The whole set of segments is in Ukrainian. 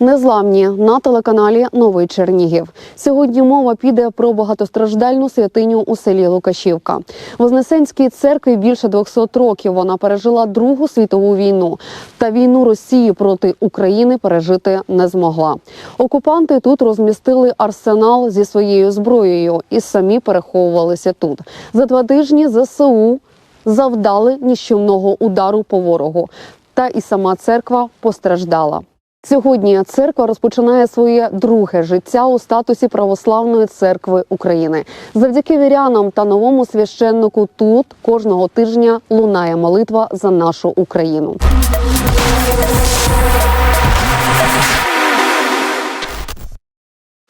Незламні на телеканалі Новий Чернігів. Сьогодні мова піде про багатостраждальну святиню у селі Лукашівка. Вознесенській церкві більше 200 років. Вона пережила Другу світову війну та війну Росії проти України пережити не змогла. Окупанти тут розмістили арсенал зі своєю зброєю і самі переховувалися тут. За два тижні ЗСУ завдали ніщівного удару по ворогу. Та і сама церква постраждала. Сьогодні церква розпочинає своє друге життя у статусі православної церкви України. Завдяки вірянам та новому священнику тут кожного тижня лунає молитва за нашу Україну.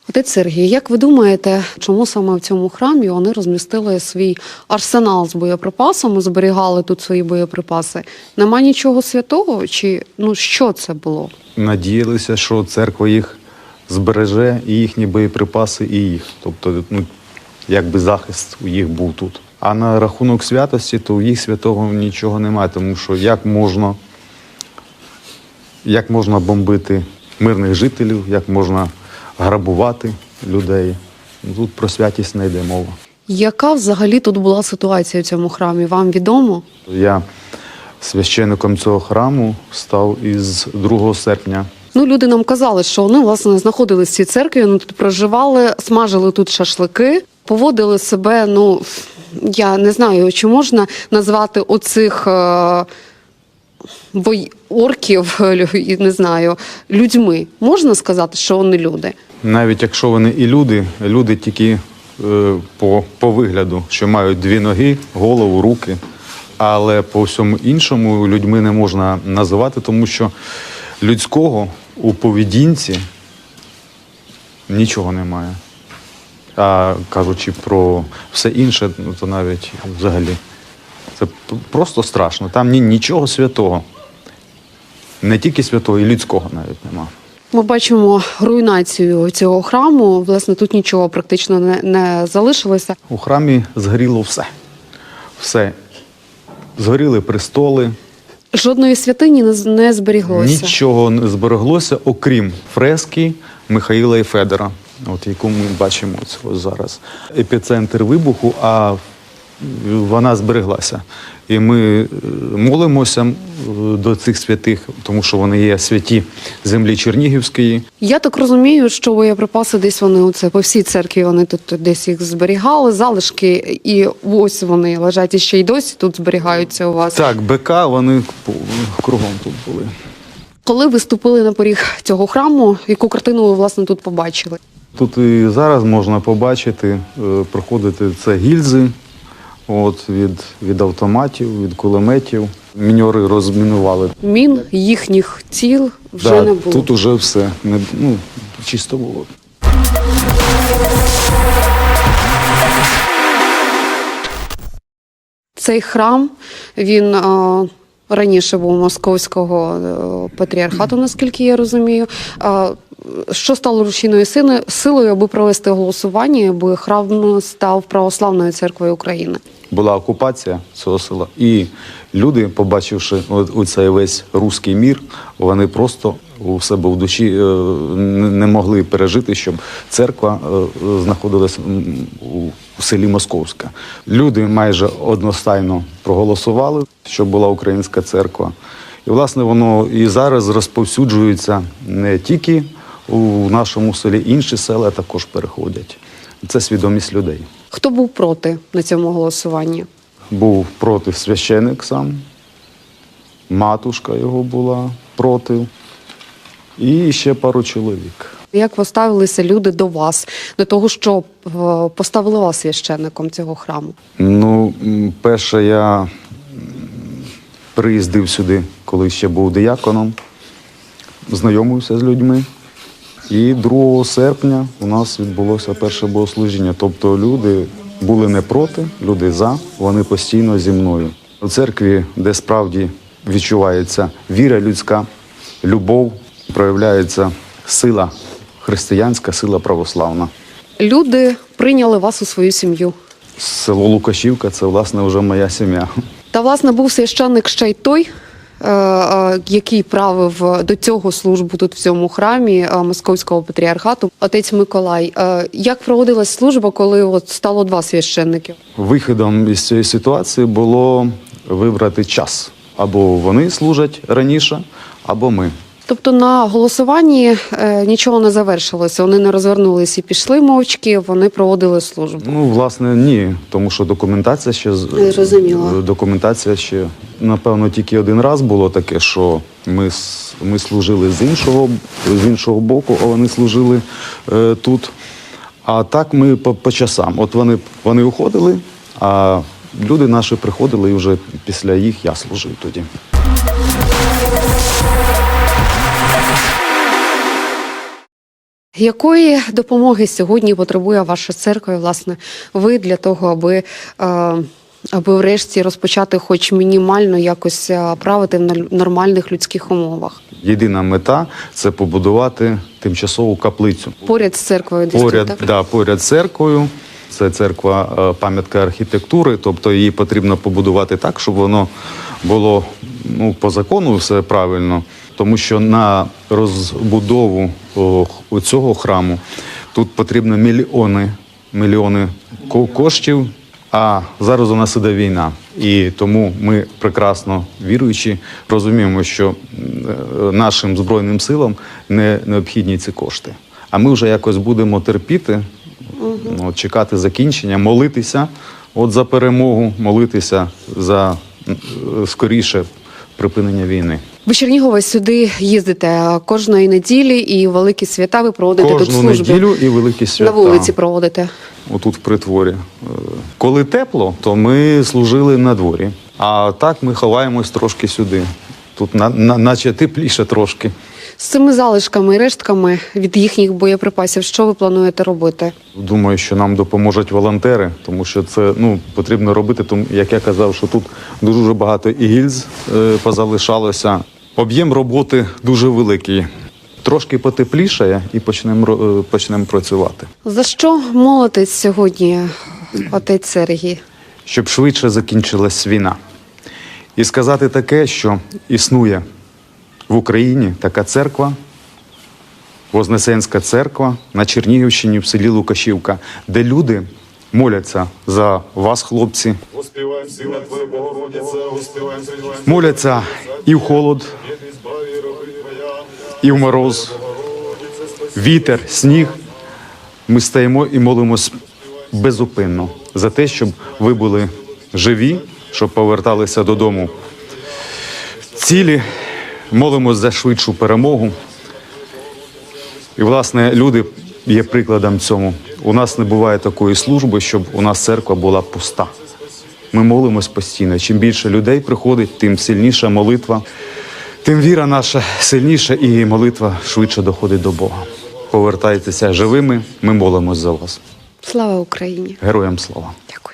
Отець Сергій, як ви думаєте, чому саме в цьому храмі вони розмістили свій арсенал з боєприпасами, зберігали тут свої боєприпаси? Нема нічого святого? Чи ну що це було? надіялися, що церква їх збереже і їхні боєприпаси, і їх. Тобто, ну, якби захист у їх був тут. А на рахунок святості, то у їх святого нічого немає, тому що як можна, як можна бомбити мирних жителів, як можна грабувати людей. Ну, Тут про святість не йде мова. Яка взагалі тут була ситуація в цьому храмі? Вам відомо? Я священником цього храму став із 2 серпня Ну, люди нам казали, що вони власне знаходились в цій церкві, вони тут проживали, смажили тут шашлики, поводили себе. Ну я не знаю, чи можна назвати оцих е. Орків, не знаю, людьми. Можна сказати, що вони люди? Навіть якщо вони і люди, люди тільки е, по, по вигляду, що мають дві ноги, голову, руки. Але по всьому іншому людьми не можна називати, тому що людського у поведінці нічого немає. А кажучи про все інше, ну, то навіть взагалі це просто страшно. Там ні, нічого святого. Не тільки святого, і людського навіть немає. Ми бачимо руйнацію цього храму. Власне, тут нічого практично не, не залишилося. У храмі згоріло все. Все. Згоріли престоли, Жодної святині не, зберіглося. нічого не збереглося, окрім фрески Михаїла і Федора, от яку ми бачимо цього зараз. Епіцентр вибуху, а вона збереглася. І ми е, молимося е, до цих святих, тому що вони є святі землі Чернігівської. Я так розумію, що боєприпаси десь вони оце по всій церкві. Вони тут десь їх зберігали, залишки, і ось вони лежать і ще й досі тут зберігаються у вас. Так, БК вони кругом тут були. Коли ви ступили на поріг цього храму, яку картину ви власне тут побачили? Тут і зараз можна побачити, е, проходити це гільзи от, від, від автоматів, від кулеметів. Міньори розмінували. Мін їхніх тіл вже Да, не було. Тут уже все не, ну, чисто було. Цей храм він е, раніше був московського е, патріархату, наскільки я розумію. Е, що стало рушійною силою, аби провести голосування, аби храм став православною церквою України? Була окупація цього села. І люди, побачивши у цей весь руський мір, вони просто у себе в душі е, не могли пережити, щоб церква е, знаходилась м, у селі Московська. Люди майже одностайно проголосували, щоб була українська церква. І, власне, воно і зараз розповсюджується не тільки у нашому селі, інші села також переходять. Це свідомість людей. Хто був проти на цьому голосуванні? Був проти священик сам, матушка його була проти, і ще пару чоловік. Як поставилися люди до вас, до того, що е, поставили вас священником цього храму? Ну, перше, я приїздив сюди, коли ще був дияконом, знайомився з людьми. І 2 серпня у нас відбулося перше богослужіння. Тобто люди були не проти, люди за, вони постійно зі мною. У церкві, де справді відчувається віра людська, любов, проявляється сила християнська, сила православна. Люди прийняли вас у свою сім'ю. Село Лукашівка це власне вже моя сім'я. Та власне був священник ще й той, який правив до цього службу тут в цьому храмі е, Московського патріархату, отець Миколай. Е, Як проводилась служба, коли от стало два священники? Виходом із цієї ситуації було вибрати час. Або вони служать раніше, або ми. Тобто на голосуванні е, нічого не завершилося. Вони не розвернулись і пішли мовчки. Вони проводили службу. Ну, власне, ні, тому що документація ще з- документація ще напевно тільки один раз було таке, що ми, ми служили з іншого з іншого боку, а вони служили е, тут. А так ми по, по часам. От вони, вони уходили, а люди наші приходили, і вже після їх я служив тоді. Якої допомоги сьогодні потребує ваша церква, і, власне, ви для того, аби, е, аби врешті розпочати, хоч мінімально якось е, правити в нор- нормальних людських умовах? Єдина мета це побудувати тимчасову каплицю. Поряд з церквою десь Поряд, тут, так? да, поряд з церквою. Це церква е, пам'ятка архітектури, тобто її потрібно побудувати так, щоб воно було ну, по закону все правильно. Тому що на розбудову цього храму тут потрібно мільйони, мільйони ко- коштів. А зараз у нас іде війна, і тому ми прекрасно віруючи розуміємо, що е, нашим збройним силам не необхідні ці кошти. А ми вже якось будемо терпіти, от чекати закінчення, молитися от за перемогу, молитися за е, скоріше припинення війни. Ви Чернігова сюди їздите кожної неділі і великі свята ви проводите тут Кожну служби. неділю і великі свята. На вулиці проводите. отут в притворі. Е, Коли тепло, то ми служили на дворі. А так ми ховаємось трошки сюди. Тут на, на, наче тепліше трошки. З цими залишками і рештками від їхніх боєприпасів, що ви плануєте робити? Думаю, що нам допоможуть волонтери, тому що це ну потрібно робити. Тому як я казав, що тут дуже багато і гільз е, позалишалося. Об'єм роботи дуже великий. Трошки потеплішає і почнемо е, почнемо працювати. За що молитесь сьогодні, отець Сергій? щоб швидше закінчилась війна. І сказати таке, що існує в Україні така церква, Вознесенська церква на Чернігівщині в селі Лукашівка, де люди моляться за вас, хлопці, Успіваємо сила Твоя Богородиця, успіваємо моляться і в холод, і в мороз, вітер, сніг. Ми стаємо і молимось безупинно за те, щоб ви були живі, щоб поверталися додому. Цілі молимось за швидшу перемогу. І, власне, люди є прикладом цьому. У нас не буває такої служби, щоб у нас церква була пуста. Ми молимось постійно. Чим більше людей приходить, тим сильніша молитва, тим віра наша сильніша і молитва швидше доходить до Бога. Повертайтеся живими, ми молимось за вас. Слава Україні! Героям слава! Дякую.